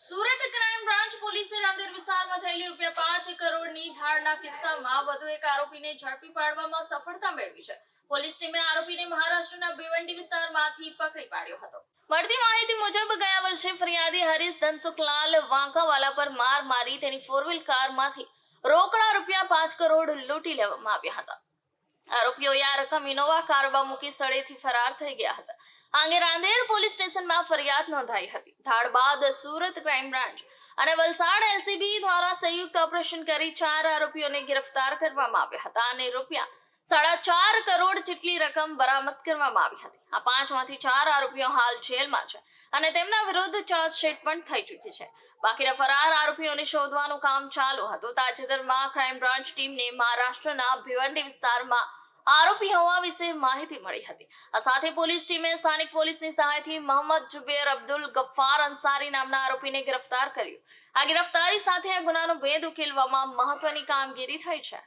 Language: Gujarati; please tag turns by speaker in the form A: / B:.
A: સુરત ક્રાઇમ બ્રાન્ચ પોલીસે રાંદેર વિસ્તારમાં થયેલી રૂપિયા પાંચ કરોડની ધાડના કિસ્સામાં વધુ એક આરોપીને ઝડપી પાડવામાં સફળતા મેળવી છે. પોલીસ ટીમે આરોપીને મહારાષ્ટ્રના ભિવંડી વિસ્તારમાંથી પકડી પાડ્યો હતો. મળતી માહિતી મુજબ ગયા વર્ષે ફરિયાદી હરીશ ધનસુખલાલ વાંકાવાલા પર માર મારી તેની ફોર વ્હીલ કારમાંથી રોકડા રૂપિયા પાંચ કરોડ લૂંટી લેવામાં આવ્યા હતા. આરોપીઓએ આ રકમ ઇનોવા કારમાં મૂકી સ્થળેથી ફરાર થઈ ગયા હતા. આ રાંદેર પોલીસ સ્ટેશનમાં ફરિયાદ નોંધાઈ હતી. ધાડ બાદ સુરત ક્રાઇમ બ્રાન્ચ અને વલસાડ એલસીબી દ્વારા સંયુક્ત ઓપરેશન કરી ચાર આરોપીઓને ગિરફ્તાર કરવામાં આવ્યા હતા અને રૂપિયા સાડા ચાર કરોડ જેટલી રકમ બરામદ કરવામાં આવી હતી. આ પાંચમાંથી ચાર આરોપીઓ હાલ જેલમાં છે અને તેમના વિરુદ્ધ ચાર્જશીટ પણ થઈ ચૂકી છે. બાકીના ફરાર આરોપીઓને શોધવાનું કામ ચાલુ હતું. તાજેતરમાં ક્રાઇમ બ્રાન્ચ ટીમને મહારાષ્ટ્રના ભિવંડી વિસ્તારમાં આરોપી હોવા વિશે માહિતી મળી હતી. આ સાથે પોલીસ ટીમે સ્થાનિક પોલીસની સહાયથી મોહમ્મદ જુબેર અબ્દુલ ગફ્ફાર અંસારી નામના આરોપીને ગિરફ્તાર કર્યું. આ ગિરફ્તારી સાથે આ ગુનાનો ભેદ ઉકેલવામાં મહત્વની કામગીરી થઈ છે.